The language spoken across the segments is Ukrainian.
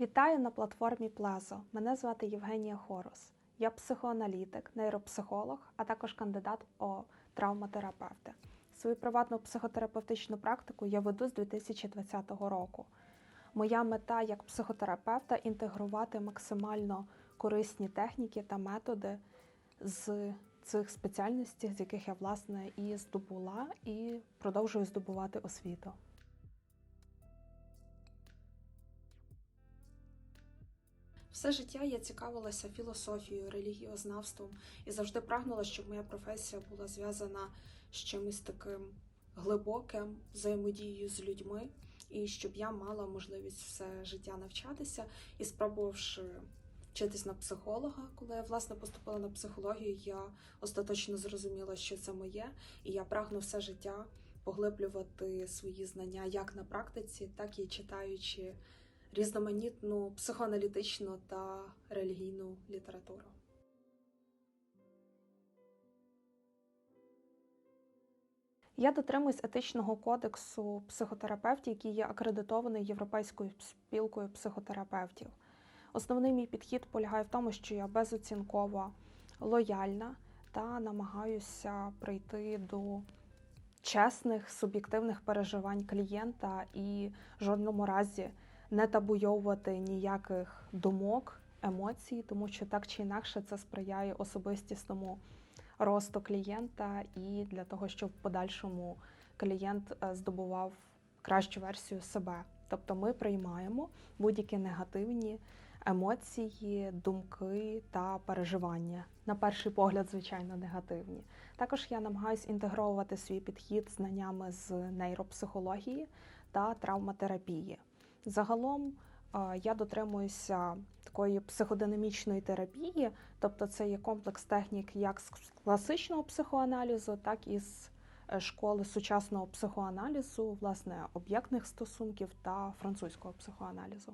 Вітаю на платформі Плазо. Мене звати Євгенія Хорос. Я психоаналітик, нейропсихолог, а також кандидат о травматерапевти. Свою приватну психотерапевтичну практику я веду з 2020 року. Моя мета як психотерапевта інтегрувати максимально корисні техніки та методи з цих спеціальностей, з яких я власне і здобула, і продовжую здобувати освіту. Все життя я цікавилася філософією, релігіознавством і завжди прагнула, щоб моя професія була зв'язана з чимось таким глибоким, взаємодією з людьми, і щоб я мала можливість все життя навчатися. І спробувавши вчитись на психолога, коли я власне поступила на психологію, я остаточно зрозуміла, що це моє, і я прагну все життя поглиблювати свої знання як на практиці, так і читаючи різноманітну психоаналітичну та релігійну літературу. Я дотримуюсь етичного кодексу психотерапевтів, який є акредитований Європейською спілкою психотерапевтів. Основний мій підхід полягає в тому, що я безоцінково лояльна та намагаюся прийти до чесних суб'єктивних переживань клієнта і в жодному разі не табуйовувати ніяких думок, емоцій, тому що так чи інакше це сприяє особистісному росту клієнта і для того, щоб в подальшому клієнт е, здобував кращу версію себе. Тобто ми приймаємо будь-які негативні емоції, думки та переживання. На перший погляд, звичайно, негативні. Також я намагаюся інтегровувати свій підхід знаннями з нейропсихології та травматерапії. Загалом е, я дотримуюся такої психодинамічної терапії, тобто це є комплекс технік як з класичного психоаналізу, так і з е, школи сучасного психоаналізу, власне, об'єктних стосунків та французького психоаналізу.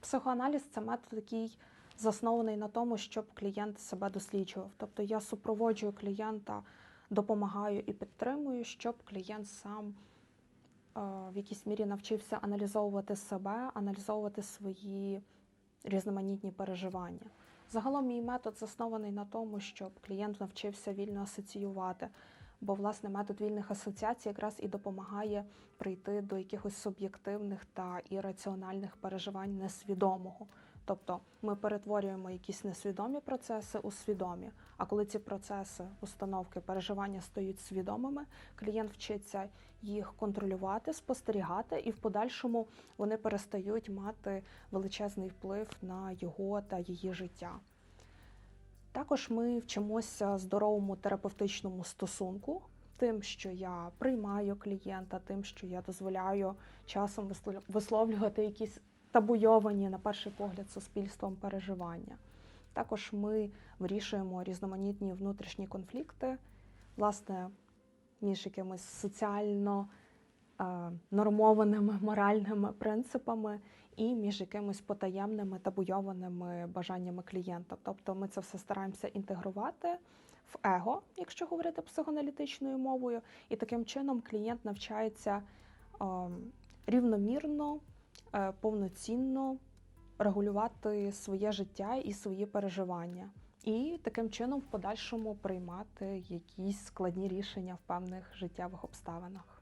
Психоаналіз це метод, який заснований на тому, щоб клієнт себе досліджував. Тобто я супроводжую клієнта допомагаю і підтримую, щоб клієнт сам е, в якійсь мірі навчився аналізовувати себе, аналізовувати свої різноманітні переживання. Загалом мій метод заснований на тому, щоб клієнт навчився вільно асоціювати, бо власне метод вільних асоціацій якраз і допомагає прийти до якихось суб'єктивних та ірраціональних переживань несвідомого. Тобто ми перетворюємо якісь несвідомі процеси у свідомі. А коли ці процеси, установки, переживання стають свідомими, клієнт вчиться їх контролювати, спостерігати, і в подальшому вони перестають мати величезний вплив на його та її життя. Також ми вчимося здоровому терапевтичному стосунку, тим, що я приймаю клієнта, тим, що я дозволяю часом висловлювати якісь табуйовані на перший погляд суспільством переживання. Також ми вирішуємо різноманітні внутрішні конфлікти, власне, між якимись соціально е, нормованими моральними принципами і між якимись потаємними табуйованими бажаннями клієнта. Тобто ми це все стараємося інтегрувати в его, якщо говорити психоаналітичною мовою, і таким чином клієнт навчається е, рівномірно. Е, повноцінно регулювати своє життя і свої переживання, і таким чином в подальшому приймати якісь складні рішення в певних життєвих обставинах.